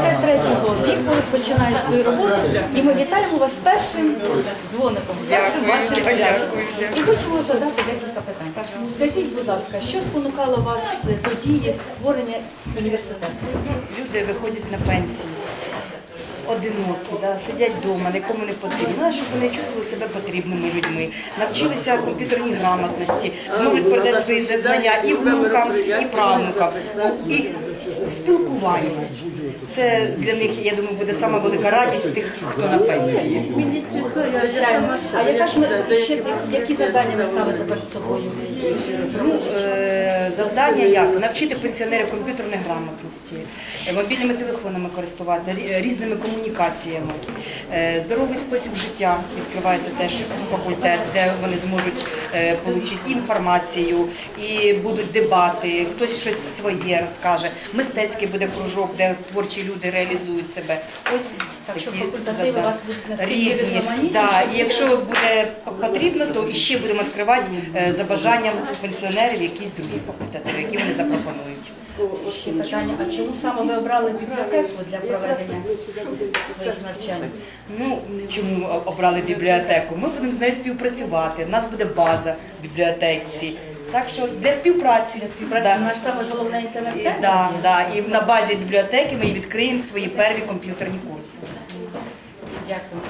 Університет третього віку розпочинає свою роботу, і ми вітаємо вас з першим дзвоником, з першим вашим святом. І хочемо задати декілька питань. Скажіть, будь ласка, що спонукало вас до дії створення університету? Люди виходять на пенсію. Одинокі, да, сидять вдома, нікому не потрібні. Треба, щоб вони чувствували себе потрібними людьми, навчилися комп'ютерній грамотності, зможуть передати свої знання і внукам, і правнукам, ну, і спілкування. Це для них, я думаю, буде сама велика радість тих, хто на пенсії. Звичайно. А яка ж ми ще які завдання ви ставите перед собою? Ну, е, завдання як? Навчити пенсіонерів комп'ютерної грамотності, е, мобільними телефонами користуватися, рі- різними комунікаціями. Е, Здоровий спосіб життя відкривається теж факультет, де вони зможуть е, отримати інформацію і будуть дебати, хтось щось своє розкаже. Мистецький буде кружок, де творчі люди реалізують себе. Ось Так що такі факультативи у вас будуть різні. Да, і якщо буде потрібно, то іще будемо відкривати е, за бажанням пенсіонерів якісь другі факультативи, які вони запропонують. І ще питання, а чому саме ви обрали бібліотеку для проведення своїх навчань? Ну чому обрали бібліотеку? Ми будемо з нею співпрацювати. У нас буде база в бібліотеці. Так що для співпраці. Для Співпраця да. наш саме головне інтернет-центр? Да, да. І на базі бібліотеки ми відкриємо свої перві комп'ютерні курси. Дякую.